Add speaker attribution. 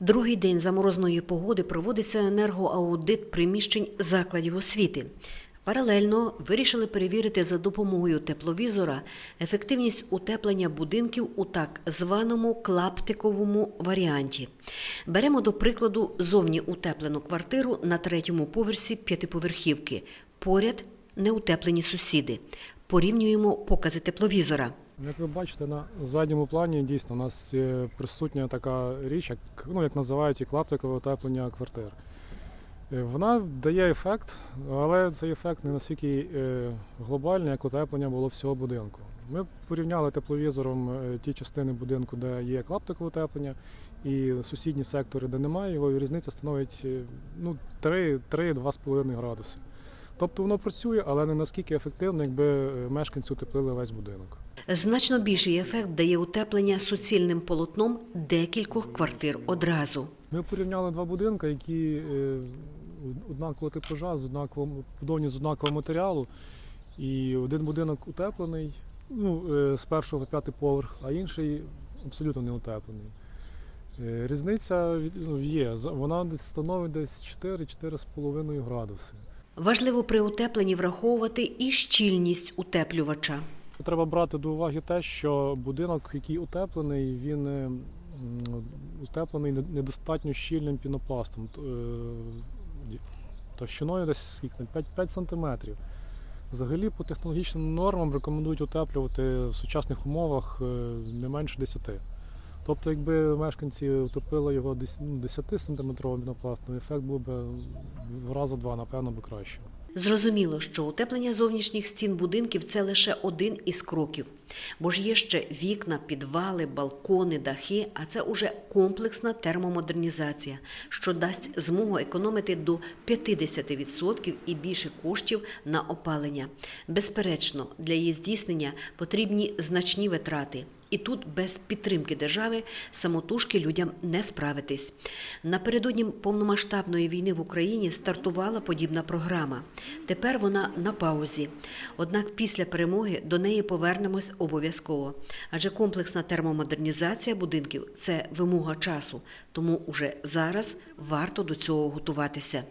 Speaker 1: Другий день заморозної погоди проводиться енергоаудит приміщень закладів освіти. Паралельно вирішили перевірити за допомогою тепловізора ефективність утеплення будинків у так званому клаптиковому варіанті. Беремо до прикладу зовні утеплену квартиру на третьому поверсі п'ятиповерхівки. Поряд неутеплені сусіди. Порівнюємо покази тепловізора.
Speaker 2: Як ви бачите, на задньому плані дійсно у нас присутня така річ, як, ну, як називають і клаптикове утеплення квартир. Е, Вона дає ефект, але цей ефект не настільки е, глобальний, як утеплення було всього будинку. Ми порівняли тепловізором е, ті частини будинку, де є клаптикове утеплення, і сусідні сектори, де немає його, і різниця становить ну, 3-2,5 градуси. Тобто воно працює, але не наскільки ефективно, якби е, мешканці утеплили весь будинок.
Speaker 1: Значно більший ефект дає утеплення суцільним полотном декількох квартир одразу.
Speaker 2: Ми порівняли два будинки, які е, однакового типажа, з однаковим будовані з однакового матеріалу. І один будинок утеплений, ну, е, з першого по п'ятий поверх, а інший абсолютно не утеплений. Різниця ну, є. Вона десь становить десь 4-4,5 градуси.
Speaker 1: Важливо при утепленні враховувати і щільність утеплювача.
Speaker 2: Треба брати до уваги те, що будинок, який утеплений, він е, утеплений недостатньо щільним пінопластом. е, Товщиною десь скільки, 5, 5 см. Взагалі, по технологічним нормам рекомендують утеплювати в сучасних умовах е, не менше 10. Тобто, якби мешканці утопили його десь, ну, 10 см пінопластом, ефект був би в рази два, напевно, би краще.
Speaker 1: Зрозуміло, що утеплення зовнішніх стін будинків це лише один із кроків, бо ж є ще вікна, підвали, балкони, дахи, а це уже комплексна термомодернізація, що дасть змогу економити до 50% і більше коштів на опалення. Безперечно, для її здійснення потрібні значні витрати. І тут без підтримки держави самотужки людям не справитись. Напередодні повномасштабної війни в Україні стартувала подібна програма. Тепер вона на паузі. Однак після перемоги до неї повернемось обов'язково. Адже комплексна термомодернізація будинків це вимога часу, тому уже зараз варто до цього готуватися.